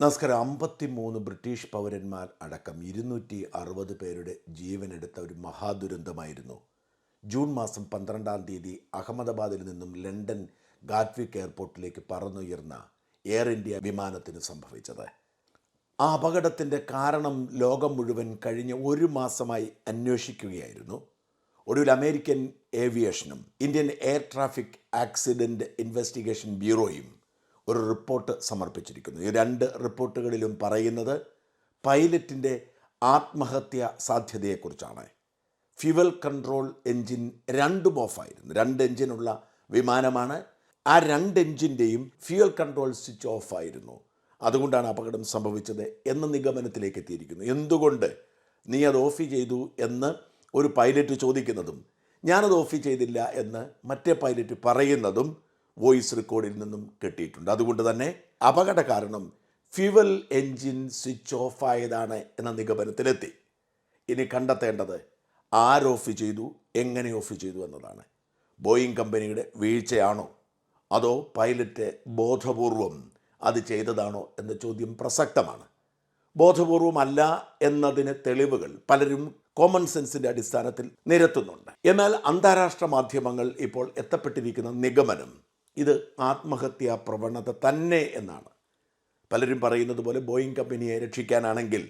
നമസ്കാരം. അമ്പത്തി മൂന്ന് ബ്രിട്ടീഷ് പൗരന്മാർ അടക്കം ഇരുന്നൂറ്റി അറുപത് പേരുടെ ജീവനെടുത്ത ഒരു മഹാദുരന്തമായിരുന്നു. ജൂൺ മാസം പന്ത്രണ്ടാം തീയതി അഹമ്മദാബാദിൽ നിന്നും ലണ്ടൻ ഗാറ്റ്വിക് എയർപോർട്ടിലേക്ക് പറന്നുയർന്ന എയർ ഇന്ത്യ വിമാനത്തിന് സംഭവിച്ചത്. ആ അപകടത്തിന്റെ കാരണം ലോകം മുഴുവൻ കഴിഞ്ഞ ഒരു മാസമായി അന്വേഷിക്കുകയായിരുന്നു. ഒടുവിൽ American ഏവിയേഷനും Indian air traffic accident investigation ബ്യൂറോയും ഒരു റിപ്പോർട്ട് സമർപ്പിച്ചിരിക്കുന്നു. ഈ രണ്ട് റിപ്പോർട്ടുകളിലും പറയുന്നത് പൈലറ്റിന്റെ ആത്മഹത്യ സാധ്യതയെക്കുറിച്ചാണ്. ഫ്യുവൽ കൺട്രോൾ എൻജിൻ രണ്ടും ഓഫായിരുന്നു. രണ്ട് എൻജിനുള്ള വിമാനമാണ്. ആ രണ്ട് എൻജിന്റെയും ഫ്യുവൽ കൺട്രോൾ സ്വിച്ച് ഓഫ് ആയിരുന്നു അതുകൊണ്ടാണ് അപകടം സംഭവിച്ചത് എന്ന നിഗമനത്തിലേക്ക് എത്തിയിരിക്കുന്നു. എന്തുകൊണ്ട് നീ അത് ഓഫ് ചെയ്തു എന്ന് ഒരു പൈലറ്റ് ചോദിക്കുന്നതും ഞാനത് ഓഫ് ചെയ്തില്ല എന്ന് മറ്റേ പൈലറ്റ് പറയുന്നതും വോയിസ് റെക്കോർഡിൽ നിന്നും കിട്ടിയിട്ടുണ്ട്. അതുകൊണ്ട് തന്നെ അപകട കാരണം ഫ്യുവൽ എൻജിൻ സ്വിച്ച് ഓഫ് ആയതാണ് എന്ന നിഗമനത്തിലെത്തി. ഇനി കണ്ടെത്തേണ്ടത് ആര് ഓഫ് ചെയ്തു എങ്ങനെ ഓഫ് ചെയ്തു എന്നതാണ്. ബോയിങ് കമ്പനിയുടെ വീഴ്ചയാണോ? അതോ പൈലറ്റ് ബോധപൂർവം അത് ചെയ്തതാണോ എന്ന ചോദ്യം പ്രസക്തമാണ്. ബോധപൂർവമല്ല എന്നതിന് തെളിവുകൾ പലരും കോമൺ സെൻസിന്റെ അടിസ്ഥാനത്തിൽ നിരത്തുന്നുണ്ട്. എന്നാൽ അന്താരാഷ്ട്ര മാധ്യമങ്ങൾ ഇപ്പോൾ എത്തപ്പെട്ടിരിക്കുന്ന നിഗമനം ഇത് ആത്മഹത്യാ പ്രവണത തന്നെ എന്നാണ്. പലരും പറയുന്നത് പോലെ ബോയിങ് കമ്പനിയെ രക്ഷിക്കാനാണെങ്കിൽ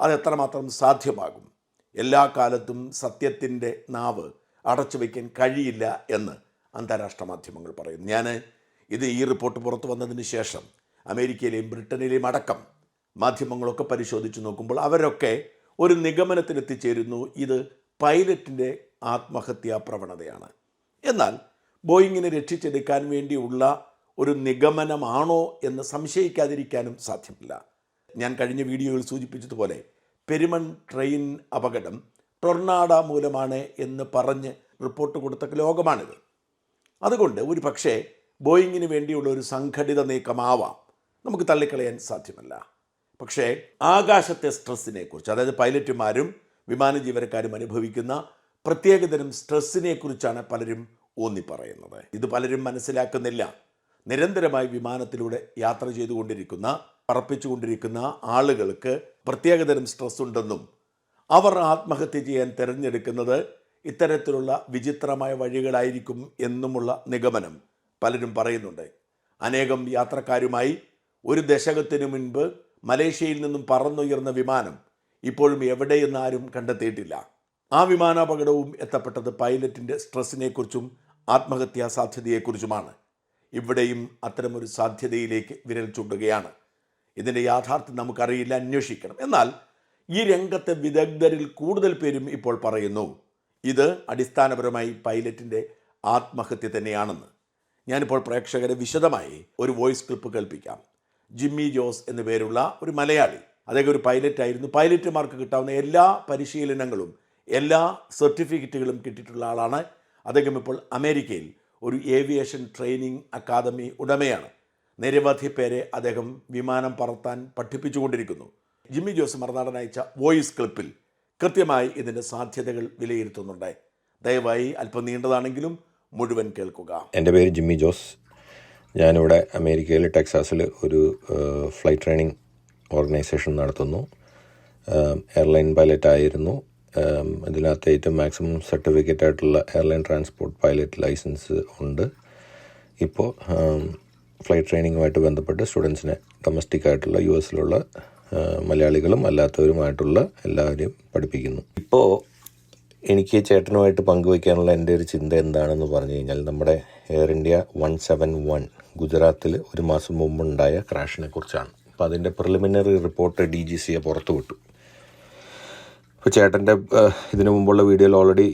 അത് എത്രമാത്രം സാധ്യമാകും? എല്ലാ കാലത്തും സത്യത്തിന്റെ നാവ് അടച്ചു വയ്ക്കാൻ കഴിയില്ല എന്ന് അന്താരാഷ്ട്ര മാധ്യമങ്ങൾ പറയുന്നു. ഞാൻ ഇത് ഈ റിപ്പോർട്ട് പുറത്തു വന്നതിന് ശേഷം അമേരിക്കയിലെയും ബ്രിട്ടനിലെയും അടക്കം മാധ്യമങ്ങളൊക്കെ പരിശോധിച്ച് നോക്കുമ്പോൾ അവരൊക്കെ ഒരു നിഗമനത്തിലെത്തിച്ചേരുന്നു. ഇത് പൈലറ്റിന്റെ ആത്മഹത്യാ പ്രവണതയാണ്. എന്നാൽ ബോയിങ്ങിനെ രക്ഷിച്ചെടുക്കാൻ വേണ്ടിയുള്ള ഒരു നിഗമനമാണോ എന്ന് സംശയിക്കാതിരിക്കാനും സാധ്യമല്ല. ഞാൻ കഴിഞ്ഞ വീഡിയോയിൽ സൂചിപ്പിച്ചതുപോലെ പെരുമൺ ട്രെയിൻ അപകടം ടൊർണാഡ മൂലമാണ് എന്ന് പറഞ്ഞ് റിപ്പോർട്ട് കൊടുത്ത ലോകമാണിത്. അതുകൊണ്ട് ഒരു പക്ഷേ ബോയിങ്ങിന് വേണ്ടിയുള്ള ഒരു സംഘടിത നീക്കമാവാം. നമുക്ക് തള്ളിക്കളയാൻ സാധ്യമല്ല. പക്ഷേ ആകാശത്തെ സ്ട്രെസ്സിനെക്കുറിച്ച് അതായത് പൈലറ്റുമാരും വിമാന ജീവനക്കാരും അനുഭവിക്കുന്ന പ്രത്യേകതരം സ്ട്രെസ്സിനെക്കുറിച്ചാണ് പലരും ഊന്നി പറയുന്നത് ഇത് പലരും മനസ്സിലാക്കുന്നില്ല. നിരന്തരമായി വിമാനത്തിലൂടെ യാത്ര ചെയ്തുകൊണ്ടിരിക്കുന്ന പറപ്പിച്ചുകൊണ്ടിരിക്കുന്ന ആളുകൾക്ക് പ്രത്യേകതരം സ്ട്രെസ് ഉണ്ടെന്നും അവർ ആത്മഹത്യ ചെയ്യാൻ തിരഞ്ഞെടുക്കുന്നത് ഇത്തരത്തിലുള്ള വിചിത്രമായ വഴികളായിരിക്കും എന്നുമുള്ള നിഗമനം പലരും പറയുന്നുണ്ട്. അനേകം യാത്രക്കാരുമായി ഒരു ദശകത്തിനു മുൻപ് മലേഷ്യയിൽ നിന്നും പറന്നുയർന്ന വിമാനം ഇപ്പോഴും എവിടെയെന്ന് ആരും കണ്ടെത്തിയിട്ടില്ല. ആ വിമാനാപകടവും എത്തപ്പെട്ടത് പൈലറ്റിന്റെ സ്ട്രെസ്സിനെക്കുറിച്ചും ആത്മഹത്യാ സാധ്യതയെക്കുറിച്ചുമാണ്. ഇവിടെയും അത്തരമൊരു സാധ്യതയിലേക്ക് വിരൽ ചൂണ്ടുകയാണ്. ഇതിന്റെ യാഥാർത്ഥ്യം നമുക്കറിയില്ല അന്വേഷിക്കണം. എന്നാൽ ഈ രംഗത്തെ വിദഗ്ധരിൽ കൂടുതൽ പേരും ഇപ്പോൾ പറയുന്നു ഇത് അടിസ്ഥാനപരമായി പൈലറ്റിന്റെ ആത്മഹത്യ തന്നെയാണെന്ന്. ഞാനിപ്പോൾ പ്രേക്ഷകരെ വിശദമായി ഒരു വോയിസ് ക്ലിപ്പ് കേൾപ്പിക്കാം. ജിമ്മി ജോസ് എന്നു പേരുള്ള ഒരു മലയാളി അദ്ദേഹം ഒരു പൈലറ്റായിരുന്നു. പൈലറ്റുമാർക്ക് കിട്ടാവുന്ന എല്ലാ പരിശീലനങ്ങളും എല്ലാ സർട്ടിഫിക്കറ്റുകളും കിട്ടിയിട്ടുള്ള ആളാണ് അദ്ദേഹം ഇപ്പോൾ അമേരിക്കയിൽ ഒരു ഏവിയേഷൻ ട്രെയിനിങ് അക്കാദമി ഉടമയാണ്. നിരവധി പേരെ അദ്ദേഹം വിമാനം പറത്താൻ പഠിപ്പിച്ചുകൊണ്ടിരിക്കുന്നു. ജിമ്മി ജോസ് മറുനാടൻ അയച്ച വോയിസ് ക്ലിപ്പിൽ കൃത്യമായി ഇതിന്റെ സാധ്യതകൾ വിലയിരുത്തുന്നുണ്ട്. ദയവായി അല്പം നീണ്ടതാണെങ്കിലും മുഴുവൻ കേൾക്കുക. എന്റെ പേര് ജിമ്മി ജോസ്. ഞാനിവിടെ അമേരിക്കയിൽ ടെക്സാസിൽ ഒരു ഫ്ലൈറ്റ് ട്രെയിനിങ് ഓർഗനൈസേഷൻ നടത്തുന്നു. എയർലൈൻ പൈലറ്റ് ആയിരുന്നു ഇതിനകത്ത് ഏറ്റവും മാക്സിമം സർട്ടിഫിക്കറ്റ് ആയിട്ടുള്ള എയർലൈൻ ട്രാൻസ്പോർട്ട് പൈലറ്റ് ലൈസൻസ് ഉണ്ട്. ഇപ്പോൾ ഫ്ലൈറ്റ് ട്രെയിനിങ്ങുമായിട്ട് ബന്ധപ്പെട്ട് സ്റ്റുഡൻസിനെ ഡൊമസ്റ്റിക് ആയിട്ടുള്ള യു എസിലുള്ള മലയാളികളും അല്ലാത്തവരുമായിട്ടുള്ള എല്ലാവരെയും പഠിപ്പിക്കുന്നു. ഇപ്പോൾ എനിക്ക് ചേട്ടനുമായിട്ട് പങ്കുവയ്ക്കാനുള്ള എന്റെ ഒരു ചിന്ത എന്താണെന്ന് പറഞ്ഞു കഴിഞ്ഞാൽ നമ്മുടെ Air India one seven one ഗുജറാത്തിൽ ഒരു മാസം മുമ്പുണ്ടായ ക്രാഷിനെ കുറിച്ചാണ്. അപ്പോൾ അതിന്റെ പ്രിലിമിനറി റിപ്പോർട്ട് ഡി ജി സിയെ പുറത്തു വിട്ടു ഇപ്പോൾ ചേട്ടന്റെ ഇതിനു മുമ്പുള്ള വീഡിയോയിൽ ഓൾറെഡി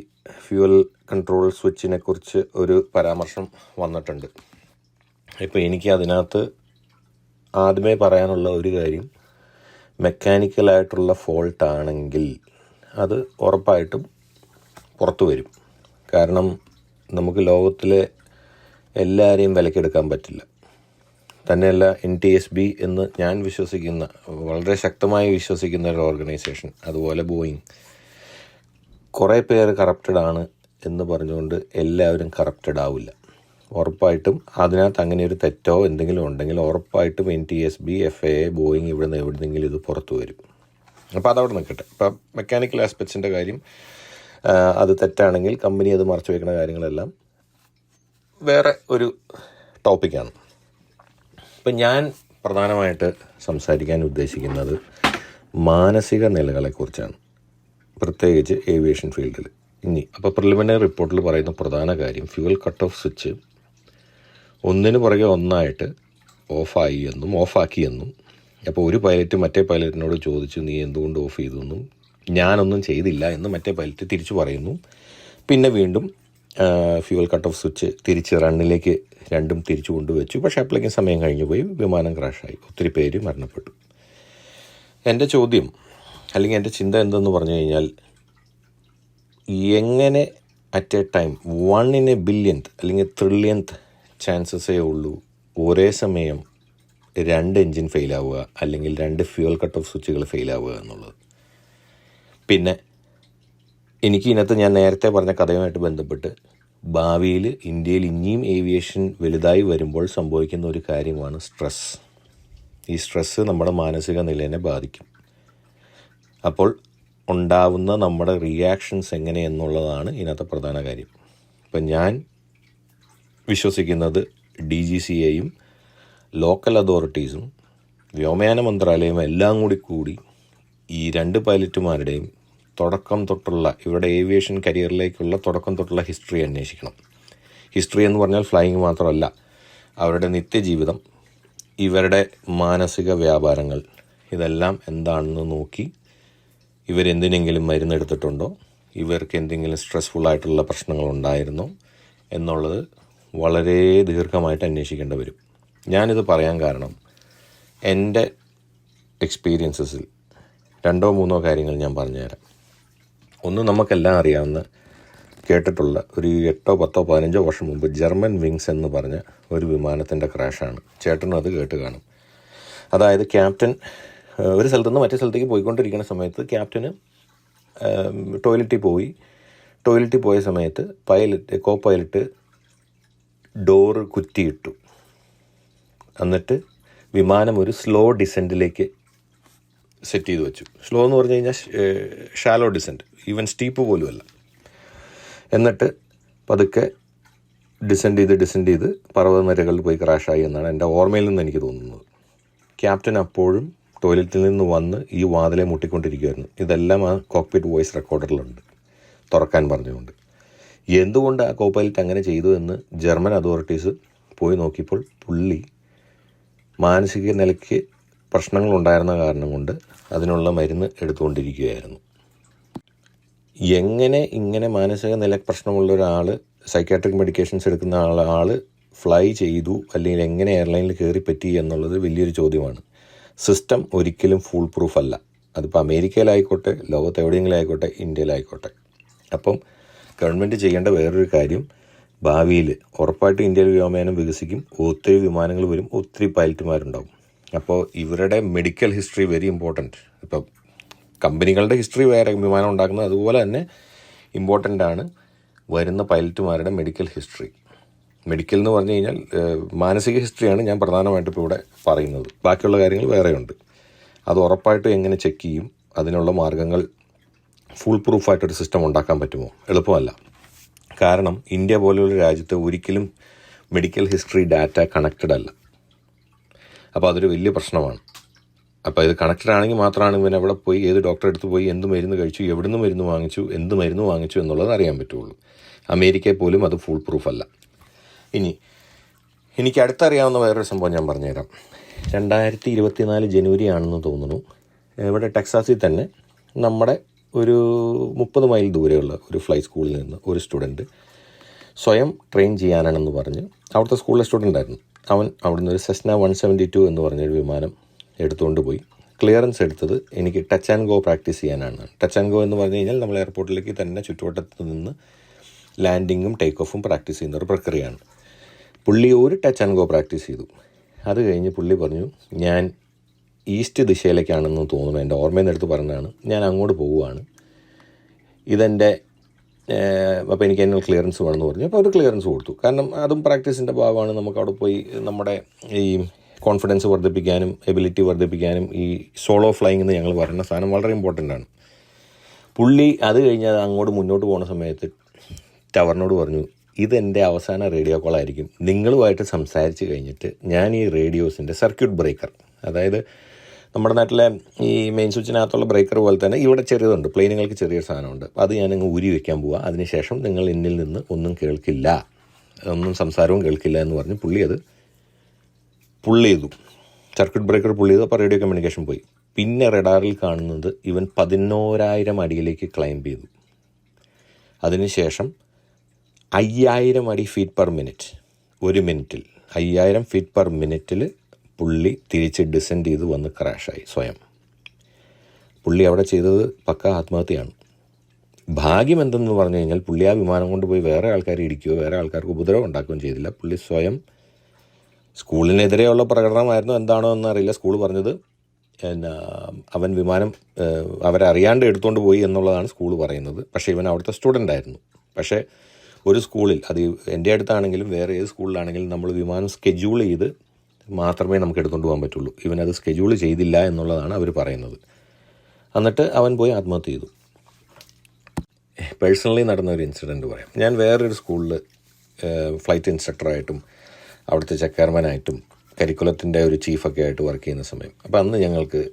ഫ്യൂവൽ കൺട്രോൾ സ്വിച്ചിനെ കുറിച്ച് ഒരു പരാമർശം വന്നിട്ടുണ്ട്. ഇപ്പോൾ എനിക്ക് അതിനകത്ത് ആദ്യമേ പറയാനുള്ള ഒരു കാര്യം മെക്കാനിക്കലായിട്ടുള്ള ഫോൾട്ട് ആണെങ്കിൽ അത് ഉറപ്പായിട്ടും പുറത്തു വരും. കാരണം നമുക്ക് ലോകത്തിലെ എല്ലാവരെയും വിലക്കെടുക്കാൻ പറ്റില്ല. തന്നെയല്ല എൻ ടി എസ് ബി എന്ന് ഞാൻ വിശ്വസിക്കുന്ന വളരെ ശക്തമായി വിശ്വസിക്കുന്ന ഒരു ഓർഗനൈസേഷൻ അതുപോലെ ബോയിങ് കുറേ പേര് കറപ്റ്റഡ് ആണ് എന്ന് പറഞ്ഞുകൊണ്ട് എല്ലാവരും കറപ്റ്റഡ് ആവില്ല. ഉറപ്പായിട്ടും അതിനകത്ത് അങ്ങനെ ഒരു തെറ്റോ എന്തെങ്കിലും ഉണ്ടെങ്കിൽ ഉറപ്പായിട്ടും N T S B F A Boeing ഇവിടെ നിന്ന് എവിടെന്നെങ്കിലും ഇത് പുറത്തു വരും. അപ്പോൾ അതവിടെ നിൽക്കട്ടെ. ഇപ്പം മെക്കാനിക്കൽ ആസ്പെക്ട്സിന്റെ കാര്യം അത് തെറ്റാണെങ്കിൽ കമ്പനി അത് മറച്ചു വയ്ക്കുന്ന കാര്യങ്ങളെല്ലാം വേറെ ഒരു ടോപ്പിക്കാണ് ഇപ്പം ഞാൻ പ്രധാനമായിട്ട് സംസാരിക്കാൻ ഉദ്ദേശിക്കുന്നത് മാനസിക നിലകളെക്കുറിച്ചാണ്. പ്രത്യേകിച്ച് ഏവിയേഷൻ ഫീൽഡിൽ ഇനി അപ്പോൾ പ്രിലിമിനറി റിപ്പോർട്ടിൽ പറയുന്ന പ്രധാന കാര്യം ഫ്യൂവൽ കട്ട് ഓഫ് സ്വിച്ച് ഒന്നിന് പുറകെ ഒന്നായിട്ട് ഓഫായി എന്നും ഓഫാക്കി എന്നും. അപ്പോൾ ഒരു പൈലറ്റ് മറ്റേ പൈലറ്റിനോട് ചോദിച്ചു നീ എന്തുകൊണ്ട് ഓഫ് ചെയ്തു? എന്നും. ഞാനൊന്നും ചെയ്തില്ല എന്ന് മറ്റേ പൈലറ്റ് തിരിച്ചു പറയുന്നു. പിന്നെ വീണ്ടും ഫ്യൂവൽ കട്ട് ഓഫ് സ്വിച്ച് തിരിച്ച് റണ്ണിലേക്ക് രണ്ടും തിരിച്ചു കൊണ്ടുവച്ചു. പക്ഷേ അപ്പോഴേക്കും സമയം കഴിഞ്ഞു പോയി. വിമാനം ക്രാഷായി ഒത്തിരി പേര് മരണപ്പെട്ടു. എന്റെ ചോദ്യം അല്ലെങ്കിൽ എന്റെ ചിന്ത എന്തെന്ന് പറഞ്ഞു കഴിഞ്ഞാൽ എങ്ങനെ at a time one in a billionth അല്ലെങ്കിൽ ത്രില്യൻത്ത് ചാൻസസേ ഉള്ളൂ ഒരേ സമയം രണ്ട് എൻജിൻ ഫെയിലാവുക അല്ലെങ്കിൽ രണ്ട് ഫ്യൂവൽ കട്ട് ഓഫ് സ്വിച്ചുകൾ ഫെയിലാവുക എന്നുള്ളത്. പിന്നെ എനിക്ക് ഇതിനകത്ത് ഞാൻ നേരത്തെ പറഞ്ഞ കഥയുമായിട്ട് ബന്ധപ്പെട്ട് ഭാവിയിൽ ഇന്ത്യയിൽ ഇനിയും ഏവിയേഷൻ വലുതായി വരുമ്പോൾ സംഭവിക്കുന്ന ഒരു കാര്യമാണ് സ്ട്രെസ് ഈ സ്ട്രെസ്സ് നമ്മുടെ മാനസിക നിലയെ ബാധിക്കും. അപ്പോൾ ഉണ്ടാവുന്ന നമ്മുടെ റിയാക്ഷൻസ് എങ്ങനെ എന്നുള്ളതാണ് ഇതിനകത്തെ പ്രധാന കാര്യം. ഇപ്പം ഞാൻ വിശ്വസിക്കുന്നത് ഡി ജി സി എയും ലോക്കൽ അതോറിറ്റീസും വ്യോമയാന മന്ത്രാലയവും എല്ലാം കൂടി കൂടി ഈ രണ്ട് പൈലറ്റുമാരുടെയും തുടക്കം തൊട്ടുള്ള ഇവരുടെ ഏവിയേഷൻ കരിയറിലേക്കുള്ള തുടക്കം തൊട്ടുള്ള ഹിസ്റ്ററി അന്വേഷിക്കണം. ഹിസ്റ്ററി എന്ന് പറഞ്ഞാൽ ഫ്ലൈയിങ് മാത്രമല്ല അവരുടെ നിത്യജീവിതം ഇവരുടെ മാനസിക വ്യാപാരങ്ങൾ ഇതെല്ലാം എന്താണെന്ന് നോക്കി ഇവരെന്തിനെങ്കിലും മരുന്നെടുത്തിട്ടുണ്ടോ ഇവർക്ക് എന്തെങ്കിലും സ്ട്രെസ്ഫുൾ ആയിട്ടുള്ള പ്രശ്നങ്ങൾ ഉണ്ടായിരുന്നോ എന്നുള്ളത് വളരെ ദീർഘമായിട്ട് അന്വേഷിക്കേണ്ടി വരും. ഞാനിത് പറയാൻ കാരണം എന്റെ എക്സ്പീരിയൻസസിൽ രണ്ടോ മൂന്നോ കാര്യങ്ങൾ ഞാൻ പറഞ്ഞുതരാം. ഒന്ന് നമുക്കെല്ലാം അറിയാവുന്ന കേട്ടിട്ടുള്ള ഒരു എട്ടോ പത്തോ പതിനഞ്ചോ വർഷം മുമ്പ് ജർമ്മൻ വിങ്സ് എന്ന് പറഞ്ഞ ഒരു വിമാനത്തിന്റെ ക്രാഷാണ്. ചേട്ടനും അത് കേട്ട് കാണും. അതായത് ക്യാപ്റ്റൻ ഒരു സ്ഥലത്തു നിന്ന് മറ്റേ സ്ഥലത്തേക്ക് പോയിക്കൊണ്ടിരിക്കുന്ന സമയത്ത് ക്യാപ്റ്റന് ടോയ്ലറ്റിൽ പോയി. ടോയ്ലറ്റിൽ പോയ സമയത്ത് പൈലറ്റ് കോ പൈലറ്റ് ഡോറ് കുറ്റിയിട്ടു. എന്നിട്ട് വിമാനം ഒരു സ്ലോ ഡിസെന്റിലേക്ക് സെറ്റ് ചെയ്ത് വെച്ചു. സ്ലോ എന്ന് പറഞ്ഞു കഴിഞ്ഞാൽ ഷാലോ ഡിസെന്റ് ഈവൻ സ്റ്റീപ്പ് പോലുമല്ല എന്നിട്ട് പതുക്കെ ഡിസെൻഡ് ചെയ്ത് ഡിസെൻഡ് ചെയ്ത് പർവതനിരകളിൽ പോയി ക്രാഷായി എന്നാണ് എന്റെ ഓർമ്മയിൽ നിന്ന് എനിക്ക് തോന്നുന്നത്. ക്യാപ്റ്റൻ അപ്പോഴും ടോയ്ലറ്റിൽ നിന്ന് വന്ന് ഈ വാതിലെ മുട്ടിക്കൊണ്ടിരിക്കുമായിരുന്നു ഇതെല്ലാം ആ കോക്പിറ്റ് വോയിസ് റെക്കോർഡറിലുണ്ട് തുറക്കാൻ പറഞ്ഞുകൊണ്ട്. എന്തുകൊണ്ട് ആ കോപ്പൈലറ്റ് അങ്ങനെ ചെയ്തു എന്ന് ജർമ്മൻ അതോറിറ്റീസ് പോയി നോക്കിയപ്പോൾ പുള്ളി മാനസിക നിലയ്ക്ക് പ്രശ്നങ്ങളുണ്ടായിരുന്ന കാരണം കൊണ്ട് അതിനുള്ള മരുന്ന് എടുത്തുകൊണ്ടിരിക്കുകയായിരുന്നു. എങ്ങനെ ഇങ്ങനെ മാനസിക നില പ്രശ്നമുള്ള ഒരാൾ സൈക്കാട്രിക് മെഡിക്കേഷൻസ് എടുക്കുന്ന ആൾ ആൾ ഫ്ലൈ ചെയ്തു അല്ലെങ്കിൽ എങ്ങനെ എയർലൈനിൽ കയറി പറ്റി എന്നുള്ളത് വലിയൊരു ചോദ്യമാണ്. സിസ്റ്റം ഒരിക്കലും ഫുൾ പ്രൂഫ് അല്ല. അതിപ്പോൾ അമേരിക്കയിലായിക്കോട്ടെ ലോകത്ത് എവിടെയെങ്കിലും ആയിക്കോട്ടെ ഇന്ത്യയിലായിക്കോട്ടെ. അപ്പം ഗവൺമെന്റ് ചെയ്യേണ്ട വേറൊരു കാര്യം ഭാവിയിൽ ഉറപ്പായിട്ടും ഇന്ത്യയിൽ വ്യോമയാനം വികസിക്കും. ഒത്തിരി വിമാനങ്ങൾ വരും ഒത്തിരി പൈലറ്റുമാരുണ്ടാവും അപ്പോൾ ഇവരുടെ മെഡിക്കൽ ഹിസ്റ്ററി വെരി ഇമ്പോർട്ടന്റ് ഇപ്പം കമ്പനികളുടെ ഹിസ്റ്ററി വേറെ വിമാനം ഉണ്ടാക്കുന്നത് അതുപോലെ തന്നെ ഇമ്പോർട്ടന്റ് ആണ് വരുന്ന പൈലറ്റുമാരുടെ മെഡിക്കൽ ഹിസ്റ്ററി മെഡിക്കൽ എന്ന് പറഞ്ഞു കഴിഞ്ഞാൽ മാനസിക ഹിസ്റ്ററിയാണ് ഞാൻ പ്രധാനമായിട്ടും ഇപ്പോൾ ഇവിടെ പറയുന്നത്. ബാക്കിയുള്ള കാര്യങ്ങൾ വേറെയുണ്ട്. അത് ഉറപ്പായിട്ടും എങ്ങനെ ചെക്ക് ചെയ്യും അതിനുള്ള മാർഗങ്ങൾ ഫുൾ പ്രൂഫായിട്ടൊരു സിസ്റ്റം ഉണ്ടാക്കാൻ പറ്റുമോ? എളുപ്പമല്ല. കാരണം ഇന്ത്യ പോലെയുള്ള രാജ്യത്ത് ഒരിക്കലും മെഡിക്കൽ ഹിസ്റ്ററി ഡാറ്റ കണക്റ്റഡ് അല്ല. അപ്പോൾ അതൊരു വലിയ പ്രശ്നമാണ്. അപ്പോൾ ഇത് കണക്റ്റഡ് ആണെങ്കിൽ മാത്രമാണ് ഇവൻ അവിടെ പോയി ഏത് ഡോക്ടറെ അടുത്ത് പോയി എന്ത് മരുന്ന് കഴിച്ചു എവിടുന്ന് മരുന്ന് വാങ്ങിച്ചു എന്ത് മരുന്ന് വാങ്ങിച്ചു എന്നുള്ളത് അറിയാൻ പറ്റുള്ളൂ. അമേരിക്കയിൽ പോലും അത് ഫുൾ പ്രൂഫ് അല്ല. ഇനി എനിക്ക് അടുത്തറിയാവുന്ന വേറൊരു സംഭവം ഞാൻ പറഞ്ഞുതരാം. രണ്ടായിരത്തി ഇരുപത്തിനാല് ജനുവരി ആണെന്ന് തോന്നുന്നു. ഇവിടെ ടെക്സാസിൽ തന്നെ നമ്മുടെ ഒരു മുപ്പത് മൈൽ ദൂരെയുള്ള ഒരു ഫ്ലൈ സ്കൂളിൽ നിന്ന് ഒരു സ്റ്റുഡന്റ് സ്വയം ട്രെയിൻ ചെയ്യാനാണെന്ന് പറഞ്ഞ് അവിടുത്തെ സ്കൂളിലെ സ്റ്റുഡന്റ് ആയിരുന്നു. അവൻ അവിടുന്ന് ഒരു സെസ്ന വൺ സെവന്റി ടു എന്ന് പറഞ്ഞൊരു വിമാനം എടുത്തുകൊണ്ട് പോയി. ക്ലിയറൻസ് എടുത്തത് എനിക്ക് ടച്ച് ആൻഡ് ഗോ പ്രാക്ടീസ് ചെയ്യാനാണ്. ടച്ച് ആൻഡ് ഗോ എന്ന് പറഞ്ഞു കഴിഞ്ഞാൽ നമ്മൾ എയർപോർട്ടിലേക്ക് തന്നെ ചുറ്റുവട്ടത്ത് നിന്ന് ലാൻഡിങ്ങും ടേക്ക് ഓഫും പ്രാക്ടീസ് ചെയ്യുന്ന ഒരു പ്രക്രിയയാണ്. പുള്ളി ഒരു ടച്ച് ആൻഡ് ഗോ പ്രാക്ടീസ് ചെയ്തു. അത് കഴിഞ്ഞ് പുള്ളി പറഞ്ഞു ഞാൻ ഈസ്റ്റ് ദിശയിലേക്കാണെന്ന് തോന്നുന്നു. എന്റെ ഓർമ്മയിൽ നിന്ന് എടുത്ത് പറഞ്ഞതാണ്. ഞാൻ അങ്ങോട്ട് പോവുകയാണ്. ഇതെന്റെ അപ്പോൾ എനിക്ക് അതിനുള്ള ക്ലിയറൻസ് വേണമെന്ന് പറഞ്ഞു. അപ്പോൾ അവർ ക്ലിയറൻസ് കൊടുത്തു. കാരണം അതും പ്രാക്ടീസിന്റെ ഭാഗമാണ് നമുക്ക് അവിടെ പോയി നമ്മുടെ ഈ കോൺഫിഡൻസ് വർദ്ധിപ്പിക്കാനും എബിലിറ്റി വർദ്ധിപ്പിക്കാനും ഈ സോളോ ഫ്ലൈങ് എന്ന് ഞങ്ങൾ പറയുന്ന സാധനം വളരെ ഇമ്പോർട്ടന്റ് ആണ്. പുള്ളി അത് കഴിഞ്ഞ് അങ്ങോട്ട് മുന്നോട്ട് പോകുന്ന സമയത്ത് ടവറിനോട് പറഞ്ഞു ഇതെന്റെ അവസാന റേഡിയോ കോളായിരിക്കും നിങ്ങളുമായിട്ട് സംസാരിച്ച് കഴിഞ്ഞിട്ട് ഞാൻ ഈ റേഡിയോസിന്റെ സർക്യൂട്ട് ബ്രേക്കർ അതായത് നമ്മുടെ നാട്ടിലെ ഈ മെയിൻ സ്വിച്ചിനകത്തുള്ള ബ്രേക്കർ പോലെ തന്നെ ഇവിടെ ചെറിയതുണ്ട്. പ്ലെയിനുകൾക്ക് ചെറിയൊരു സാധനമുണ്ട്. അത് ഞാനങ്ങ് ഊരി വെക്കാൻ പോവുക അതിനുശേഷം നിങ്ങൾ എന്നിൽ നിന്ന് ഒന്നും കേൾക്കില്ല. ഒന്നും സംസാരവും കേൾക്കില്ല എന്ന് പറഞ്ഞ് പുള്ളി അത് പുള്ളി ചെയ്തു. സർക്യൂട്ട് ബ്രേക്കർ പുള്ളി ചെയ്തു. അപ്പോൾ റേഡിയോ കമ്മ്യൂണിക്കേഷൻ പോയി. പിന്നെ റഡാറിൽ കാണുന്നത് ഇവൻ പതിനോരായിരം അടിയിലേക്ക് ക്ലൈംബ് ചെയ്തു. അതിനുശേഷം അയ്യായിരം അടി ഫീറ്റ് പെർ മിനിറ്റ് ഒരു മിനിറ്റിൽ അയ്യായിരം ഫീറ്റ് പെർ മിനിറ്റിൽ പുള്ളി തിരിച്ച് ഡിസെൻഡ് ചെയ്ത് വന്ന് ക്രാഷായി സ്വയം. പുള്ളി അവിടെ ചെയ്തത് പക്ക ആത്മഹത്യയാണ്. ഭാഗ്യം എന്തെന്ന് പറഞ്ഞു കഴിഞ്ഞാൽ പുള്ളി ആ വിമാനം കൊണ്ട് പോയി വേറെ ആൾക്കാരെ ഇടിക്കുകയോ വേറെ ആൾക്കാർക്ക് ഉപദ്രവം ഉണ്ടാക്കുകയും ചെയ്തില്ല. പുള്ളി സ്വയം സ്കൂളിനെതിരെയുള്ള പ്രകടനമായിരുന്നു എന്താണോ എന്നറിയില്ല സ്കൂൾ പറഞ്ഞത് എന്നാ അവൻ വിമാനം അവരറിയാണ്ട് എടുത്തുകൊണ്ട് പോയി എന്നുള്ളതാണ് സ്കൂൾ പറയുന്നത്. പക്ഷേ ഇവൻ അവിടുത്തെ സ്റ്റുഡന്റ് ആയിരുന്നു. പക്ഷേ ഒരു സ്കൂളിൽ അത് എന്റെ അടുത്താണെങ്കിലും വേറെ ഏത് സ്കൂളിലാണെങ്കിലും നമ്മൾ വിമാനം സ്കെഡ്യൂൾ ചെയ്ത് മാത്രമേ നമുക്ക് എടുത്തുകൊണ്ട് പോകാൻ പറ്റുള്ളൂ. ഇവനത് സ്കെഡ്യൂൾ ചെയ്തില്ല എന്നുള്ളതാണ് അവർ പറയുന്നത്. എന്നിട്ട് അവൻ പോയി ആത്മഹത്യ ചെയ്തു. പേഴ്സണലി നടന്ന ഒരു ഇൻസിഡന്റ് പറയാം. ഞാൻ വേറൊരു സ്കൂളിൽ ഫ്ലൈറ്റ് ഇൻസ്ട്രക്ടറായിട്ടും അവിടുത്തെ ചെയർമാനായിട്ടും കരിക്കുലത്തിന്റെ ഒരു ചീഫൊക്കെ ആയിട്ട് വർക്ക് ചെയ്യുന്ന സമയം. അപ്പോൾ അന്ന് ഞങ്ങൾക്ക്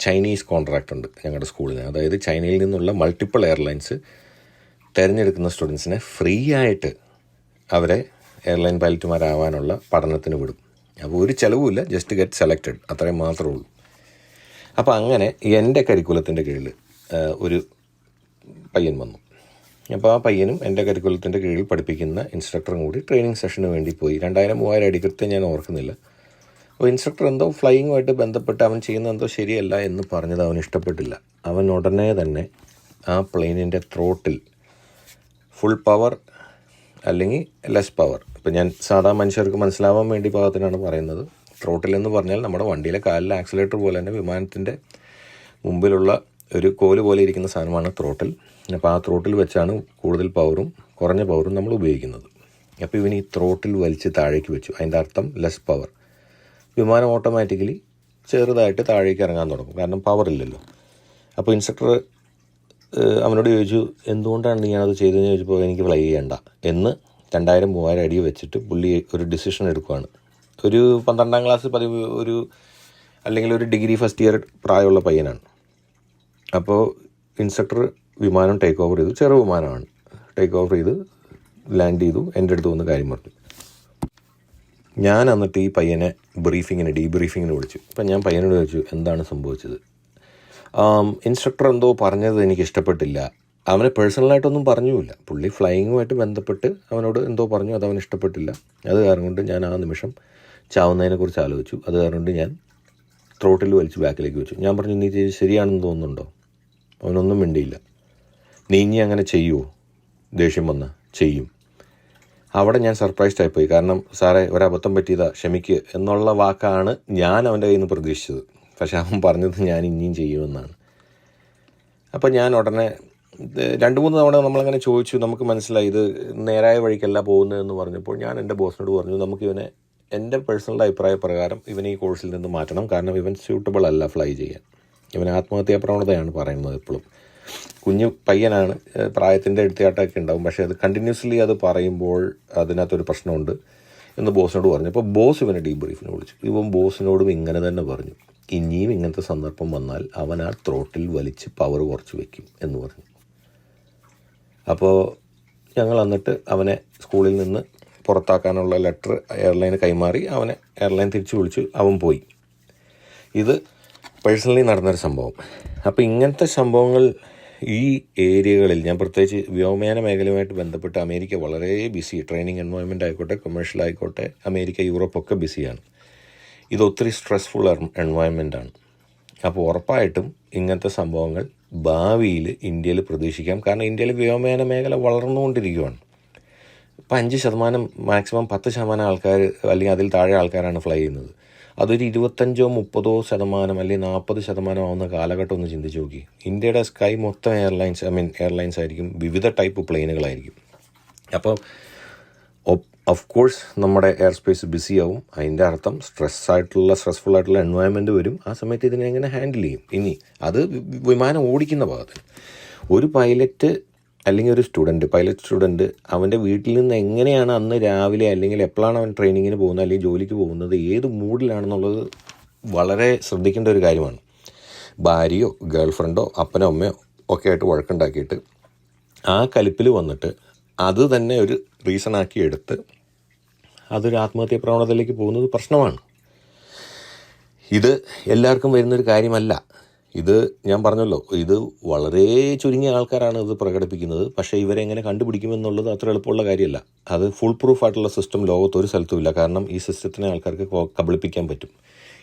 ചൈനീസ് കോൺട്രാക്റ്റ് ഉണ്ട് ഞങ്ങളുടെ സ്കൂളിന് അതായത് ചൈനയിൽ നിന്നുള്ള മൾട്ടിപ്പിൾ എയർലൈൻസ് തിരഞ്ഞെടുക്കുന്ന സ്റ്റുഡൻസിനെ ഫ്രീ ആയിട്ട് അവരെ എയർലൈൻ പൈലറ്റുമാരാവാനുള്ള പഠനത്തിന് വിടും. അപ്പോൾ ഒരു ചിലവുമില്ല ജസ്റ്റ് ഗെറ്റ് സെലക്റ്റഡ് അത്രയും മാത്രമേ ഉള്ളൂ. അപ്പോൾ അങ്ങനെ എന്റെ കരിക്കുലത്തിന്റെ കീഴിൽ ഒരു പയ്യൻ വന്നു. അപ്പോൾ ആ പയ്യനും എന്റെ കരിക്കുലത്തിന്റെ കീഴിൽ പഠിപ്പിക്കുന്ന ഇൻസ്ട്രക്ടറും കൂടി ട്രെയിനിങ് സെഷന് വേണ്ടി പോയി. രണ്ടായിരം മൂവായിരം അടി കൃത്യം ഞാൻ ഓർക്കുന്നില്ല. അപ്പോൾ ഇൻസ്ട്രക്ടർ എന്തോ ഫ്ലൈയിങ്ങുമായിട്ട് ബന്ധപ്പെട്ട് അവൻ ചെയ്യുന്ന എന്തോ ശരിയല്ല എന്ന് പറഞ്ഞത് അവൻ ഇഷ്ടപ്പെട്ടില്ല. അവൻ ഉടനെ തന്നെ ആ പ്ലെയിനിന്റെ ത്രോട്ടിൽ ഫുൾ പവർ അല്ലെങ്കിൽ ലെസ് പവർ ഇപ്പം ഞാൻ സാധാ മനുഷ്യർക്ക് മനസ്സിലാവാൻ വേണ്ടി പാകത്തിനാണ് പറയുന്നത്. ത്രോട്ടിൽ എന്ന് പറഞ്ഞാൽ നമ്മുടെ വണ്ടിയിലെ കാലിലെ ആക്സിലേറ്റർ പോലെ തന്നെ വിമാനത്തിന്റെ മുമ്പിലുള്ള ഒരു കോൽ പോലെ ഇരിക്കുന്ന സാധനമാണ് ത്രോട്ടിൽ. അപ്പോൾ ആ ത്രോട്ടിൽ വെച്ചാണ് കൂടുതൽ പവറും കുറഞ്ഞ പവറും നമ്മൾ ഉപയോഗിക്കുന്നത്. അപ്പോൾ ഇവൻ ഈ ത്രോട്ടിൽ വലിച്ച് താഴേക്ക് വെച്ചു. അതിന്റെ അർത്ഥം ലെസ് പവർ വിമാനം ഓട്ടോമാറ്റിക്കലി ചെറുതായിട്ട് താഴേക്ക് ഇറങ്ങാൻ തുടങ്ങും. കാരണം പവർ ഇല്ലല്ലോ. അപ്പോൾ ഇൻസ്ട്രക്ടർ അവനോട് ചോദിച്ചു എന്തുകൊണ്ടാണ് ഞാനത് ചെയ്തതെന്ന് ചോദിച്ചപ്പോൾ എനിക്ക് ഫ്ലൈ ചെയ്യണ്ട എന്ന് രണ്ടായിരം മൂവായിരം അടി വെച്ചിട്ട് പുള്ളി ഒരു ഡിസിഷൻ എടുക്കുകയാണ് ഒരു പന്ത്രണ്ടാം ക്ലാസ് പതിവ് ഒരു അല്ലെങ്കിൽ ഒരു ഡിഗ്രി ഫസ്റ്റ് ഇയർ പ്രായമുള്ള പയ്യനാണ്. അപ്പോൾ ഇൻസ്ട്രക്ടർ വിമാനം ടേക്ക് ഓവർ ചെയ്തു. ചെറു വിമാനമാണ്. ടേക്ക് ഓവർ ചെയ്ത് ലാൻഡ് ചെയ്തു. എന്റെ അടുത്ത് വന്ന് കാര്യം പറഞ്ഞു. ഞാൻ എന്നിട്ട് ഈ പയ്യനെ ബ്രീഫിങ്ങിന് ഡീബ്രീഫിങ്ങിന് വിളിച്ചു. അപ്പം ഞാൻ പയ്യനോട് ചോദിച്ചു എന്താണ് സംഭവിച്ചത്? ഇൻസ്ട്രക്ടർ എന്തോ പറഞ്ഞത് എനിക്ക് ഇഷ്ടപ്പെട്ടില്ല. അവനെ പേഴ്സണലായിട്ടൊന്നും പറഞ്ഞുമില്ല. പുള്ളി ഫ്ലൈയിങ്ങുമായിട്ട് ബന്ധപ്പെട്ട് അവനോട് എന്തോ പറഞ്ഞു അത് അവൻ ഇഷ്ടപ്പെട്ടില്ല. അത് കാരണം കൊണ്ട് ഞാൻ ആ നിമിഷം ചാവുന്നതിനെക്കുറിച്ച് ആലോചിച്ചു. അത് കാരണം കൊണ്ട് ഞാൻ ത്രോട്ടിൽ വലിച്ച് ബാക്കിലേക്ക് വെച്ചു. ഞാൻ പറഞ്ഞു നീ ചെയ്ത് ശരിയാണെന്ന് തോന്നുന്നുണ്ടോ? അവനൊന്നും മിണ്ടിയില്ല. നീ ഇനി അങ്ങനെ ചെയ്യുമോ ദേഷ്യം വന്ന. ചെയ്യും. അവിടെ ഞാൻ സർപ്രൈസ്ഡ് ആയിപ്പോയി കാരണം സാറേ ഒരബദ്ധം പറ്റിയതാ ക്ഷമിക്ക് എന്നുള്ള വാക്കാണ് ഞാൻ അവന്റെ കയ്യിൽ നിന്ന് പ്രതീക്ഷിച്ചത്. പക്ഷെ അവൻ പറഞ്ഞത് ഞാൻ ഇനിയും ചെയ്യുമെന്നാണ്. അപ്പോൾ ഞാൻ ഉടനെ രണ്ട് മൂന്ന് തവണ നമ്മളങ്ങനെ ചോദിച്ചു നമുക്ക് മനസ്സിലായി ഇത് നേരായ വഴിക്കല്ല പോകുന്നതെന്ന് പറഞ്ഞപ്പോൾ ഞാൻ എന്റെ ബോസിനോട് പറഞ്ഞു നമുക്ക് ഇവനെ എന്റെ പേഴ്സണൽ അഭിപ്രായ പ്രകാരം ഇവനെ ഈ കോഴ്സിൽ നിന്ന് മാറ്റണം. കാരണം ഇവൻ സ്യൂട്ടബിൾ അല്ല ഫ്ലൈ ചെയ്യാൻ. ഇവൻ ആത്മഹത്യാ പ്രവണതയാണ് പറയുന്നത് എപ്പോഴും. കുഞ്ഞു പയ്യനാണ് പ്രായത്തിന്റെ എടുത്തിയാട്ടമൊക്കെ ഉണ്ടാവും. പക്ഷേ അത് കണ്ടിന്യൂസ്ലി അത് പറയുമ്പോൾ അതിനകത്തൊരു പ്രശ്നമുണ്ട് എന്ന് ബോസിനോട് പറഞ്ഞു. അപ്പോൾ ബോസ് ഇവനെ ഡീ ബ്രീഫിന് വിളിച്ചു. ഇവൻ ബോസിനോടും ഇങ്ങനെ തന്നെ പറഞ്ഞു. ഇനിയും ഇങ്ങനത്തെ സന്ദർഭം വന്നാൽ അവൻ ആ ത്രോട്ടിൽ വലിച്ച് പവർ കുറച്ച് വെക്കും എന്ന് പറഞ്ഞു. അപ്പോൾ ഞങ്ങൾ എന്നിട്ട് അവനെ സ്കൂളിൽ നിന്ന് പുറത്താക്കാനുള്ള ലെറ്റർ എയർലൈന് കൈമാറി അവനെ എയർലൈൻ തിരിച്ചു വിളിച്ചു. അവൻ പോയി. ഇത് പേഴ്സണലി നടന്നൊരു സംഭവം. അപ്പോൾ ഇങ്ങനത്തെ സംഭവങ്ങൾ ഈ ഏരിയകളിൽ ഞാൻ പ്രത്യേകിച്ച് വ്യോമയാന മേഖലയുമായിട്ട് ബന്ധപ്പെട്ട് അമേരിക്ക വളരെ ബിസി ട്രെയിനിങ് എൻവയോൺമെന്റ് ആയിക്കോട്ടെ കൊമേഴ്ഷ്യൽ ആയിക്കോട്ടെ അമേരിക്ക യൂറോപ്പ് ഒക്കെ ബിസിയാണ്. ഇത് ഒത്തിരി സ്ട്രെസ്ഫുൾ എൻവയോൺമെന്റ് ആണ്. അപ്പോൾ ഉറപ്പായിട്ടും ഇങ്ങനത്തെ സംഭവങ്ങൾ ഭാവിയിൽ ഇന്ത്യയിൽ പ്രതീക്ഷിക്കാം. കാരണം ഇന്ത്യയിൽ വ്യോമയാന മേഖല വളർന്നുകൊണ്ടിരിക്കുകയാണ് ഇപ്പം അഞ്ച് ശതമാനം മാക്സിമം പത്ത് ശതമാനം ആൾക്കാർ അല്ലെങ്കിൽ അതിൽ താഴെ ആൾക്കാരാണ് ഫ്ലൈ ചെയ്യുന്നത്. അതൊരു ഇരുപത്തഞ്ചോ മുപ്പതോ ശതമാനം അല്ലെങ്കിൽ നാൽപ്പത് ശതമാനം ആവുന്ന കാലഘട്ടം ഒന്ന് ചിന്തിച്ച് നോക്കി. ഇന്ത്യയുടെ സ്കൈ മൊത്തം എയർലൈൻസ് ഐ മീൻ എയർലൈൻസ് ആയിരിക്കും. വിവിധ ടൈപ്പ് പ്ലെയിനുകളായിരിക്കും. അപ്പോൾ ഓഫ് കോഴ്സ് നമ്മുടെ എയർ സ്പേസ് ബിസിയാവും അതിന്റെ അർത്ഥം സ്ട്രെസ് ആയിട്ടുള്ള സ്ട്രെസ്ഫുൾ ആയിട്ടുള്ള എൻവയോൺമെന്റ് വരും. ആ സമയത്ത് ഇതിനെ എങ്ങനെ ഹാൻഡിൽ ചെയ്യും? ഇനി അത് വിമാനം ഓടിക്കുന്ന ഭാഗത്തിന് ഒരു പൈലറ്റ് അല്ലെങ്കിൽ ഒരു സ്റ്റുഡന്റ് പൈലറ്റ് സ്റ്റുഡന്റ് അവന്റെ വീട്ടിൽ നിന്ന് എങ്ങനെയാണ് അന്ന് രാവിലെ അല്ലെങ്കിൽ എപ്പോഴാണ് അവൻ ട്രെയിനിങ്ങിന് പോകുന്നത് അല്ലെങ്കിൽ ജോലിക്ക് പോകുന്നത് ഏത് മൂഡിലാണെന്നുള്ളത് വളരെ ശ്രദ്ധിക്കേണ്ട ഒരു കാര്യമാണ്. ഭാര്യയോ ഗേൾ ഫ്രണ്ടോ അപ്പനോ അമ്മയോ ഒക്കെ ആയിട്ട് വഴക്കുണ്ടാക്കിയിട്ട് ആ കലിപ്പിൽ വന്നിട്ട് അത് തന്നെ ഒരു റീസണാക്കി എടുത്ത് അതൊരു ആത്മഹത്യാ പ്രവണതയിലേക്ക് പോകുന്നത് പ്രശ്നമാണ്. ഇത് എല്ലാവർക്കും വരുന്നൊരു കാര്യമല്ല. ഇത് ഞാൻ പറഞ്ഞല്ലോ ഇത് വളരെ ചുരുങ്ങിയ ആൾക്കാരാണ് ഇത് പ്രകടിപ്പിക്കുന്നത്. പക്ഷേ ഇവരെ എങ്ങനെ കണ്ടുപിടിക്കുമെന്നുള്ളത് അത്ര എളുപ്പമുള്ള കാര്യമല്ല. അത് ഫുൾ പ്രൂഫ് ആയിട്ടുള്ള സിസ്റ്റം ലോകത്ത് ഒരു സ്ഥലത്തും ഇല്ല. കാരണം ഈ സിസ്റ്റത്തിനെ ആൾക്കാർക്ക് കബളിപ്പിക്കാൻ പറ്റും.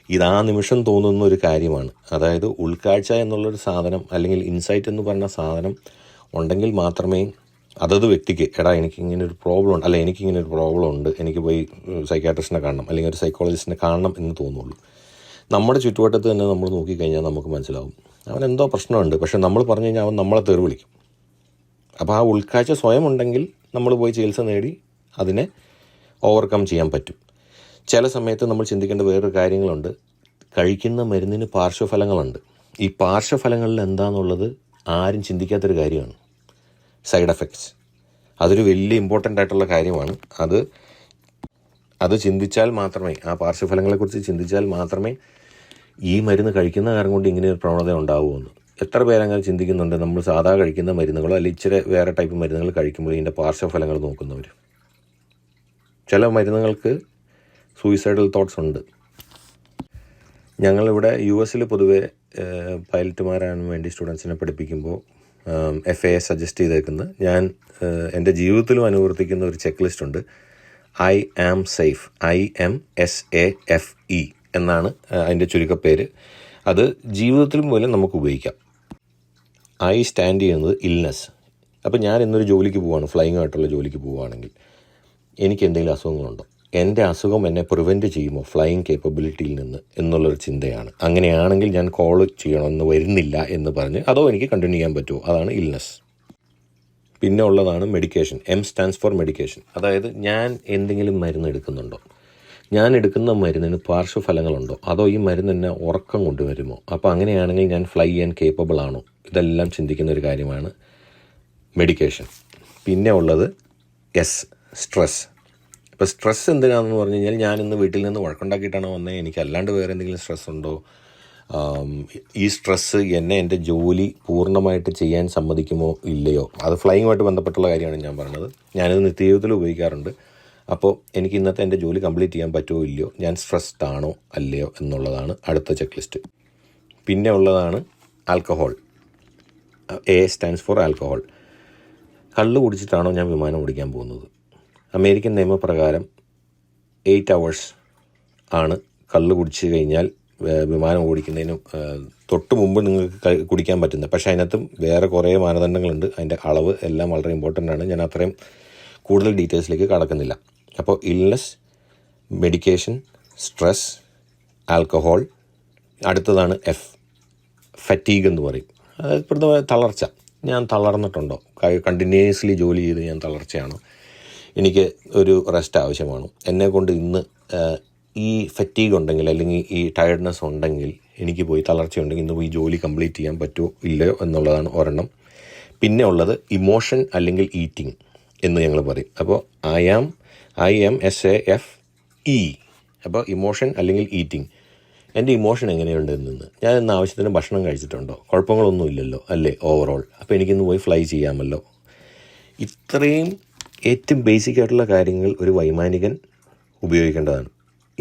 ഇത് ആ നിമിഷം തോന്നുന്ന ഒരു കാര്യമാണ്. അതായത് ഉൾക്കാഴ്ച എന്നുള്ളൊരു സാധനം അല്ലെങ്കിൽ ഇൻസൈറ്റ് എന്ന് പറഞ്ഞ സാധനം ഉണ്ടെങ്കിൽ മാത്രമേ അതത് വ്യക്തിക്ക് എടാ എനിക്ക് ഇങ്ങനെ ഒരു പ്രോബ്ലം ഉണ്ട് അല്ല എനിക്കിങ്ങനെ ഒരു പ്രോബ്ലം ഉണ്ട് എനിക്ക് പോയി സൈക്കാട്രിസ്റ്റിനെ കാണണം. അല്ലെങ്കിൽ ഒരു സൈക്കോളജിസ്റ്റിനെ കാണണം എന്ന് തോന്നുള്ളൂ. നമ്മുടെ ചുറ്റുവട്ടത്ത് തന്നെ നമ്മൾ നോക്കിക്കഴിഞ്ഞാൽ നമുക്ക് മനസ്സിലാവും. അവൻ എന്തോ പ്രശ്നമുണ്ട്. പക്ഷെ നമ്മൾ പറഞ്ഞു കഴിഞ്ഞാൽ അവൻ നമ്മളെ തെറി വിളിക്കും. അപ്പോൾ ആ ഉൾക്കാഴ്ച സ്വയം ഉണ്ടെങ്കിൽ നമ്മൾ പോയി ചികിത്സ നേടി അതിനെ ഓവർകം ചെയ്യാൻ പറ്റും. ചില സമയത്ത് നമ്മൾ ചിന്തിക്കേണ്ട വേറൊരു കാര്യങ്ങളുണ്ട്. കഴിക്കുന്ന മരുന്നിന് പാർശ്വഫലങ്ങളുണ്ട്. ഈ പാർശ്വഫലങ്ങളിൽ എന്താണെന്നുള്ളത് ആരും ചിന്തിക്കാത്തൊരു കാര്യമാണ്. Side effects. അതൊരു വലിയ ഇമ്പോർട്ടന്റ് ആയിട്ടുള്ള കാര്യമാണ്. അത് അത് ചിന്തിച്ചാൽ മാത്രമേ ആ പാർശ്വഫലങ്ങളെക്കുറിച്ച് ചിന്തിച്ചാൽ മാത്രമേ ഈ മരുന്ന് കഴിക്കുന്ന കാരണം കൊണ്ട് ഇങ്ങനെ ഒരു പ്രവണത ഉണ്ടാവുമെന്ന് എത്ര പേരങ്ങനെ ചിന്തിക്കുന്നുണ്ട്? നമ്മൾ സാധാ കഴിക്കുന്ന മരുന്നുകളോ അല്ലെങ്കിൽ ഇച്ചിരി വേറെ ടൈപ്പ് മരുന്നുകൾ കഴിക്കുമ്പോൾ ഇതിന്റെ പാർശ്വഫലങ്ങൾ നോക്കുന്നവർ ചില മരുന്നുകൾക്ക് സൂയിസൈഡൽ തോട്ട്സ് ഉണ്ട്. ഞങ്ങളിവിടെ യു എസിൽ പൊതുവെ പൈലറ്റുമാരാൻ വേണ്ടി സ്റ്റുഡൻസിനെ പഠിപ്പിക്കുമ്പോൾ എഫ് എ സജസ്റ്റ് ചെയ്തേക്കുന്നത്. ഞാൻ എന്റെ ജീവിതത്തിലും അനുവർത്തിക്കുന്ന ഒരു ചെക്ക് ലിസ്റ്റ് ഉണ്ട്. I am safe I M S A F E എന്നാണ് അതിന്റെ ചുരുക്കപ്പേര്. അത് ജീവിതത്തിലും പോലെ നമുക്ക് ഉപയോഗിക്കാം. ഐ സ്റ്റാൻഡ് ചെയ്യുന്നത് ഇൽനെസ് അപ്പോൾ ഞാൻ ഇന്നൊരു ജോലിക്ക് പോവാണ് ഫ്ലൈങ് ആയിട്ടുള്ള ജോലിക്ക് പോവുകയാണെങ്കിൽ എനിക്ക് എന്തെങ്കിലും അസുഖങ്ങളുണ്ടോ? എന്റെ അസുഖം എന്നെ പ്രിവെന്റ് ചെയ്യുമോ? ഫ്ലൈയിങ് കേപ്പബിലിറ്റിയിൽ നിന്ന് എന്നുള്ളൊരു ചിന്തയാണ്. അങ്ങനെയാണെങ്കിൽ ഞാൻ കോൾ ചെയ്യണമെന്ന് വരുന്നില്ല എന്ന് പറഞ്ഞ് അതോ എനിക്ക് കണ്ടിന്യൂ ചെയ്യാൻ പറ്റുമോ? അതാണ് ഇൽനെസ് പിന്നെ ഉള്ളതാണ് medication M stands for medication അതായത് ഞാൻ എന്തെങ്കിലും മരുന്ന് എടുക്കുന്നുണ്ടോ? ഞാൻ എടുക്കുന്ന മരുന്നിന് പാർശ്വഫലങ്ങളുണ്ടോ? അതോ ഈ മരുന്ന് എന്നെ ഉറക്കം കൊണ്ടുവരുമോ? അപ്പോൾ അങ്ങനെയാണെങ്കിൽ ഞാൻ ഫ്ലൈ ചെയ്യാൻ കേപ്പബിൾ ആണോ? ഇതെല്ലാം ചിന്തിക്കുന്ന ഒരു കാര്യമാണ് മെഡിക്കേഷൻ പിന്നെ ഉള്ളത് എസ് സ്ട്രെസ് ഇപ്പോൾ സ്ട്രെസ് എന്തിനാണെന്ന് പറഞ്ഞു കഴിഞ്ഞാൽ ഞാൻ ഇന്ന് വീട്ടിൽ നിന്ന് വഴക്കുണ്ടാക്കിയിട്ടാണ് വന്നത് എനിക്ക് അല്ലാണ്ട് വേറെ എന്തെങ്കിലും സ്ട്രെസ് ഉണ്ടോ? ഈ സ്ട്രെസ്സ് എന്നെ എന്റെ ജോലി പൂർണമായിട്ട് ചെയ്യാൻ സമ്മതിക്കുമോ ഇല്ലയോ? അത് ഫ്ലൈയിങ്ങുമായിട്ട് ബന്ധപ്പെട്ടുള്ള കാര്യമാണ് ഞാൻ പറഞ്ഞത്. ഞാനിത് നിത്യജീവിതത്തിൽ ഉപയോഗിക്കാറുണ്ട്. അപ്പോൾ എനിക്ക് ഇന്നത്തെ എന്റെ ജോലി കംപ്ലീറ്റ് ചെയ്യാൻ പറ്റുമോ ഇല്ലയോ? ഞാൻ സ്ട്രെസ്ഡ് ആണോ അല്ലയോ എന്നുള്ളതാണ് അടുത്ത ചെക്ക് ലിസ്റ്റ് പിന്നെ ഉള്ളതാണ് alcohol A stands for alcohol കള്ള് കുടിച്ചിട്ടാണോ ഞാൻ വിമാനം ഓടിക്കാൻ പോകുന്നത്? അമേരിക്കൻ നിയമപ്രകാരം എയ്റ്റ് അവേഴ്സ് ആണ് കള്ള് കുടിച്ച് കഴിഞ്ഞാൽ വിമാനം ഓടിക്കുന്നതിന് തൊട്ട് മുമ്പ് നിങ്ങൾക്ക് കുടിക്കാൻ പറ്റുന്നത്. പക്ഷേ അതിനകത്തും വേറെ കുറേ മാനദണ്ഡങ്ങളുണ്ട്. അതിന്റെ അളവ് എല്ലാം വളരെ ഇമ്പോർട്ടന്റ് ആണ്. ഞാൻ അത്രയും കൂടുതൽ ഡീറ്റെയിൽസിലേക്ക് കടക്കുന്നില്ല. അപ്പോൾ ഇൽനെസ് മെഡിക്കേഷൻ സ്ട്രെസ് ആൽക്കഹോൾ അടുത്തതാണ് എഫ് ഫറ്റീഗ് എന്ന് പറയും. അതായത് ഇപ്പോഴത്തെ തളർച്ച. ഞാൻ തളർന്നിട്ടുണ്ടോ? കണ്ടിന്യൂസ്ലി ജോലി ചെയ്ത് ഞാൻ തളർച്ചയാണോ? എനിക്ക് ഒരു റെസ്റ്റ് ആവശ്യമാണ്. എന്നെ കൊണ്ട് ഇന്ന് ഈ ഫറ്റീഗ് ഉണ്ടെങ്കിൽ അല്ലെങ്കിൽ ഈ ടയർഡ്നെസ് ഉണ്ടെങ്കിൽ എനിക്ക് പോയി തളർച്ചയുണ്ടെങ്കിൽ ഇന്ന് പോയി ജോലി കംപ്ലീറ്റ് ചെയ്യാൻ പറ്റുമോ ഇല്ലയോ എന്നുള്ളതാണ് ഒരെണ്ണം. പിന്നെ ഉള്ളത് ഇമോഷൻ അല്ലെങ്കിൽ ഈറ്റിംഗ് എന്ന് ഞങ്ങൾ പറയും. അപ്പോൾ I am I M S A F E അപ്പോൾ ഇമോഷൻ അല്ലെങ്കിൽ ഈറ്റിംഗ് എന്റെ ഇമോഷൻ എങ്ങനെയുണ്ട് എന്ന്. ഞാൻ ഇന്ന് ആവശ്യത്തിന് ഭക്ഷണം കഴിച്ചിട്ടുണ്ടോ? കുഴപ്പങ്ങളൊന്നും ഇല്ലല്ലോ അല്ലേ ഓവറോൾ അപ്പോൾ എനിക്കിന്ന് പോയി ഫ്ലൈ ചെയ്യാമല്ലോ. ഇത്രയും ഏറ്റവും ബേസിക് ആയിട്ടുള്ള കാര്യങ്ങൾ ഒരു വൈമാനികൻ ഉപയോഗിക്കേണ്ടതാണ്.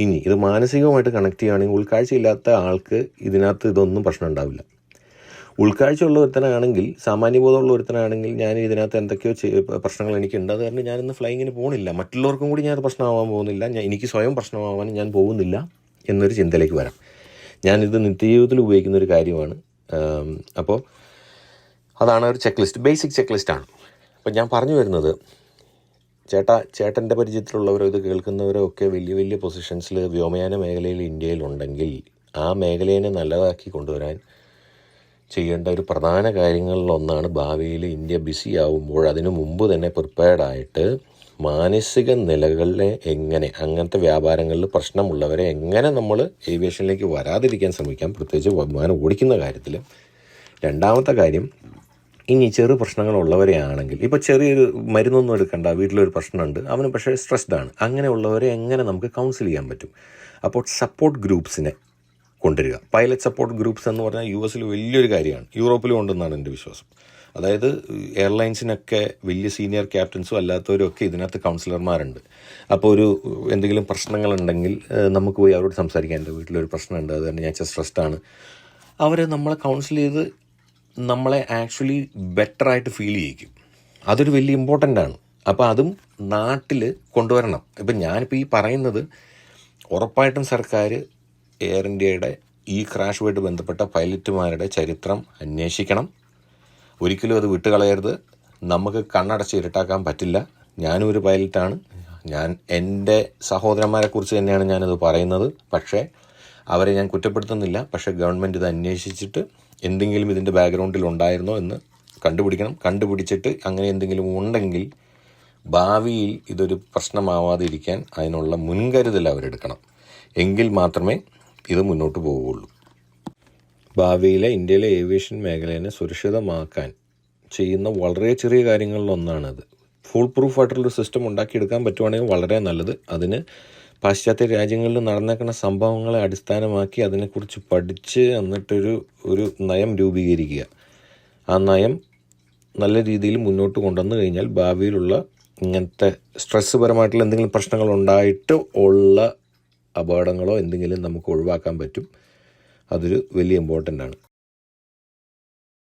ഇനി ഇത് മാനസികമായിട്ട് കണക്ട് ചെയ്യുകയാണെങ്കിൽ ഉൾക്കാഴ്ചയില്ലാത്ത ആൾക്ക് ഇതിനകത്ത് ഇതൊന്നും പ്രശ്നം ഉണ്ടാവില്ല. ഉൾക്കാഴ്ചയുള്ള ഒരുത്തനാണെങ്കിൽ സാമാന്യബോധമുള്ള ഒരുത്തനാണെങ്കിൽ ഞാൻ ഇതിനകത്ത് എന്തൊക്കെയോ പ്രശ്നങ്ങൾ എനിക്കുണ്ട്. അത് കാരണം ഞാനിന്ന് ഫ്ലൈങ്ങിന് പോകുന്നില്ല മറ്റുള്ളവർക്കും കൂടി ഞാനത് പ്രശ്നമാവാൻ പോകുന്നില്ല. ഞാൻ എനിക്ക് സ്വയം പ്രശ്നമാവാൻ ഞാൻ പോകുന്നില്ല എന്നൊരു ചിന്തയിലേക്ക് വരാം. ഞാനിത് നിത്യജീവിതത്തിൽ ഉപയോഗിക്കുന്ന ഒരു കാര്യമാണ്. അപ്പോൾ അതാണ് ഒരു ചെക്ക് ലിസ്റ്റ് ബേസിക് ചെക്ക് ലിസ്റ്റാണ് അപ്പോൾ ഞാൻ പറഞ്ഞു വരുന്നത് ചേട്ടാ ചേട്ടന്റെ പരിചയത്തിലുള്ളവരോ ഇത് കേൾക്കുന്നവരോ ഒക്കെ വലിയ വലിയ പൊസിഷൻസിൽ വ്യോമയാന മേഖലയിൽ ഇന്ത്യയിലുണ്ടെങ്കിൽ ആ മേഖലയെ നല്ലതാക്കി കൊണ്ടുവരാൻ ചെയ്യേണ്ട ഒരു പ്രധാന കാര്യങ്ങളിലൊന്നാണ് ഭാവിയിൽ ഇന്ത്യ ബിസി ആവുമ്പോൾ അതിനു മുമ്പ് തന്നെ പ്രിപ്പയർഡായിട്ട് മാനസിക നിലകളിലെ എങ്ങനെ അങ്ങനത്തെ വ്യാപാരങ്ങളിൽ പ്രശ്നമുള്ളവരെ എങ്ങനെ നമ്മൾ ഏവിയേഷനിലേക്ക് വരാതിരിക്കാൻ ശ്രമിക്കാം പ്രത്യേകിച്ച് വിമാനം ഓടിക്കുന്ന കാര്യത്തിൽ രണ്ടാമത്തെ കാര്യം ഇനി ചെറു പ്രശ്നങ്ങളുള്ളവരെ ആണെങ്കിൽ ഇപ്പോൾ ചെറിയൊരു മരുന്നൊന്നും എടുക്കണ്ട വീട്ടിലൊരു പ്രശ്നമുണ്ട് അവന് പക്ഷേ സ്ട്രെസ്ഡ് ആണ്. അങ്ങനെയുള്ളവരെ എങ്ങനെ നമുക്ക് കൗൺസിൽ ചെയ്യാൻ പറ്റും? അപ്പോൾ സപ്പോർട്ട് ഗ്രൂപ്പ്സിനെ കൊണ്ടുവരിക. പൈലറ്റ് സപ്പോർട്ട് ഗ്രൂപ്പ്സ് എന്ന് പറഞ്ഞാൽ യു എസിൽ വലിയൊരു കാര്യമാണ്. യൂറോപ്പിലും ഉണ്ടെന്നാണ് എന്റെ വിശ്വാസം. അതായത് എയർലൈൻസിനൊക്കെ വലിയ സീനിയർ ക്യാപ്റ്റൻസും അല്ലാത്തവരും ഒക്കെ ഇതിനകത്ത് കൗൺസിലർമാരുണ്ട് അപ്പോൾ ഒരു എന്തെങ്കിലും പ്രശ്നങ്ങളുണ്ടെങ്കിൽ നമുക്ക് പോയി അവരോട് സംസാരിക്കാം. എന്റെ വീട്ടിലൊരു പ്രശ്നമുണ്ട് അത് തന്നെ ഞാൻ സ്ട്രെസ്ഡ് ആണ്. അവരെ നമ്മളെ കൗൺസിൽ ചെയ്ത് നമ്മളെ ആക്ച്വലി ബെറ്റർ ആയിട്ട് ഫീൽ ചെയ്യിക്കും. അതൊരു വലിയ ഇമ്പോർട്ടന്റ് ആണ്. അപ്പോൾ അതും നാട്ടിൽ കൊണ്ടുവരണം. ഇപ്പം ഞാനിപ്പോൾ ഈ പറയുന്നത് ഉറപ്പായിട്ടും സർക്കാർ എയർ ഇന്ത്യയുടെ ഈ ക്രാഷുമായിട്ട് ബന്ധപ്പെട്ട പൈലറ്റുമാരുടെ ചരിത്രം അന്വേഷിക്കണം. ഒരിക്കലും അത് വിട്ടുകളയരുത്. നമുക്ക് കണ്ണടച്ച് ഇരുട്ടാക്കാൻ പറ്റില്ല. ഞാനും ഒരു പൈലറ്റാണ് ഞാൻ എന്റെ സഹോദരന്മാരെക്കുറിച്ച് തന്നെയാണ് ഞാനത് പറയുന്നത്. പക്ഷേ അവരെ ഞാൻ കുറ്റപ്പെടുത്തുന്നില്ല. പക്ഷേ ഗവൺമെന്റ് ഇത് അന്വേഷിച്ചിട്ട് എന്തെങ്കിലും ഇതിന്റെ ബാക്ക്ഗ്രൗണ്ടിൽ ഉണ്ടായിരുന്നോ എന്ന് കണ്ടുപിടിക്കണം. കണ്ടുപിടിച്ചിട്ട് അങ്ങനെ എന്തെങ്കിലും ഉണ്ടെങ്കിൽ ഭാവിയിൽ ഇതൊരു പ്രശ്നമാവാതിരിക്കാൻ അതിനുള്ള മുൻകരുതൽ അവരെടുക്കണം. എങ്കിൽ മാത്രമേ ഇത് മുന്നോട്ട് പോവുകയുള്ളൂ. ഭാവിയിലെ ഇന്ത്യയിലെ ഏവിയേഷൻ മേഖലയെ സുരക്ഷിതമാക്കാൻ ചെയ്യുന്ന വളരെ ചെറിയ കാര്യങ്ങളിലൊന്നാണത് ഫുൾ പ്രൂഫ് ആയിട്ടുള്ളൊരു സിസ്റ്റം ഉണ്ടാക്കിയെടുക്കാൻ പറ്റുവാണെങ്കിൽ വളരെ നല്ലത്. അതിന് പാശ്ചാത്യ രാജ്യങ്ങളിൽ നടന്നേക്കുന്ന സംഭവങ്ങളെ അടിസ്ഥാനമാക്കി അതിനെക്കുറിച്ച് പഠിച്ച് എന്നിട്ടൊരു ഒരു നയം രൂപീകരിക്കുക. ആ നയം നല്ല രീതിയിൽ മുന്നോട്ട് കൊണ്ടുവന്നു കഴിഞ്ഞാൽ ഭാവിയിലുള്ള ഇങ്ങനത്തെ സ്ട്രെസ് പരമായിട്ടുള്ള എന്തെങ്കിലും പ്രശ്നങ്ങൾ ഉണ്ടായിട്ട് ഉള്ള അപകടങ്ങളോ എന്തെങ്കിലും നമുക്ക് ഒഴിവാക്കാൻ പറ്റും. അതൊരു വലിയ ഇമ്പോർട്ടന്റ് ആണ്.